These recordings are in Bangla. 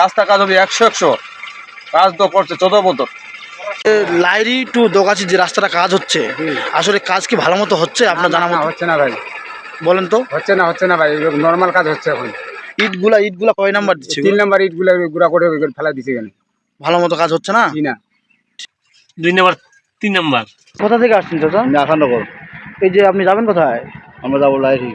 রাস্তা কাজ হবে একশো একশো। কাজ তো পড়ছে চোদ্দ বছর লাইরি টু দোগাছি যে রাস্তাটা কাজ হচ্ছে আসলে কাজ কি ভালো মতো হচ্ছে আপনার জানা মতো? হচ্ছে না ভাই। বলেন তো। হচ্ছে না হচ্ছে না ভাই নর্মাল কাজ হচ্ছে এখন। ইটগুলা ইটগুলা কয় নাম্বার দিচ্ছে তিন নাম্বার ইটগুলা গুড়া করে ফেলা দিছে কেন ভালো মতো কাজ হচ্ছে না? কি না। দুই নম্বর তিন নম্বর। কোথা থেকে আসছেন চাচা? আখানগর এই যে আপনি যাবেন কোথায়? আমরা যাব লাইরি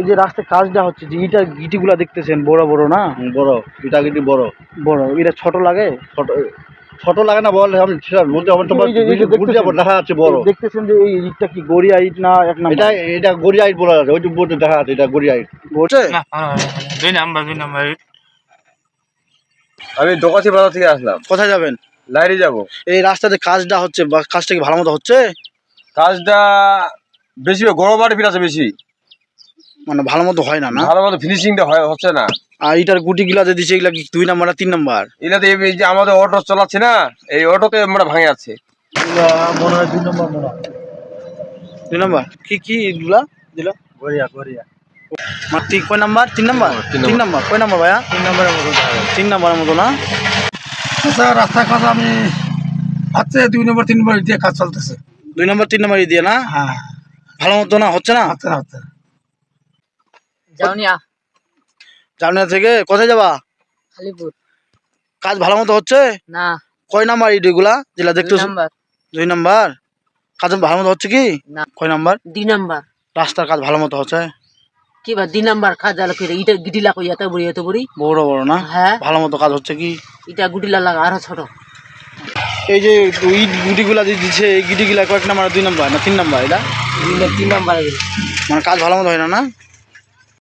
এই যে রাস্তায় কাজটা হচ্ছে যে ইটার গিটিগুলা দেখতেছেন বড় বড় না? বড়। ইটা গিটি বড়। বড়। এটা ছোট লাগে? ছোট ছোট লাগে না বল আমি সেটা বলতে হবে তোমার দেখা যাচ্ছে বড়। দেখতেছেন যে এই ইটটা কি গড়িয়া ইট না এক নাম্বার? এটা এটা গড়িয়া ইট বলা যাচ্ছে ওই যে বোর্ডে দেখা যাচ্ছে এটা গড়িয়া ইট। বলছে? দুই নম্বর দুই নম্বর আমি দোকাশি বাজার থেকে আসলাম। কোথায় যাবেন? লাইরে যাব। এই রাস্তাতে কাজটা হচ্ছে কাজটা কি ভালো মতো হচ্ছে? কাজটা বেশি গরম বাড়ি ফিরাছে বেশি। মানে ভালো মতো হয় না না? ভালো মতো ফিনিশিংটা হয় হচ্ছে না। আর ইটার গুটি গুলা যে দিচ্ছে এগুলা দুই নাম্বার তিন নাম্বার? এগুলাতে এই যে আমাদের অটো চালাচ্ছে না এই অটোতে আমরা ভাঙে মনে হয় দুই নম্বর মনে হয়। দুই নাম্বার? কি কি দিল গড়িয়া গড়িয়া। তিন কয় নাম্বার? তিন নাম্বার? তিন নাম্বার। কয় নাম্বার ভাইয়া? তিন নাম্বারের মতো তিন নাম্বারের মতো না? আচ্ছা রাস্তার আমি হচ্ছে দুই নম্বর তিন নম্বর দিয়ে কাজ চলতেছে। দুই নাম্বার তিন নাম্বার দিয়ে না? হ্যাঁ। ভালো মতো না হচ্ছে না? হচ্ছে না হচ্ছে না। যাওনিয়া জামিনা থেকে কোথায় যাবা? খালিপুর কাজ ভালো মতো হচ্ছে? না। কয় নাম্বার ইট এগুলা যেটা দুই নাম্বার। দুই নাম্বার? কাজ ভালো মতো হচ্ছে কি? না। কয় নাম্বার? দুই নাম্বার। রাস্তার কাজ ভালো মতো হচ্ছে? কি বা দুই নাম্বার খাজাল করে ইটা গিটিলা কই এত বড়ি এত বড়ি। বড় বড় না? হ্যাঁ। ভালো মতো কাজ হচ্ছে কি? ইটা গুটিলা লাগা আরও ছোট। এই যে ইট গুটিগুলা যে দিচ্ছে এই গিটিগুলা কয়েক নাম্বার দুই নাম্বার না তিন নাম্বার এটা? তিন নাম্বার। মানে কাজ ভালো মতো হয় না না?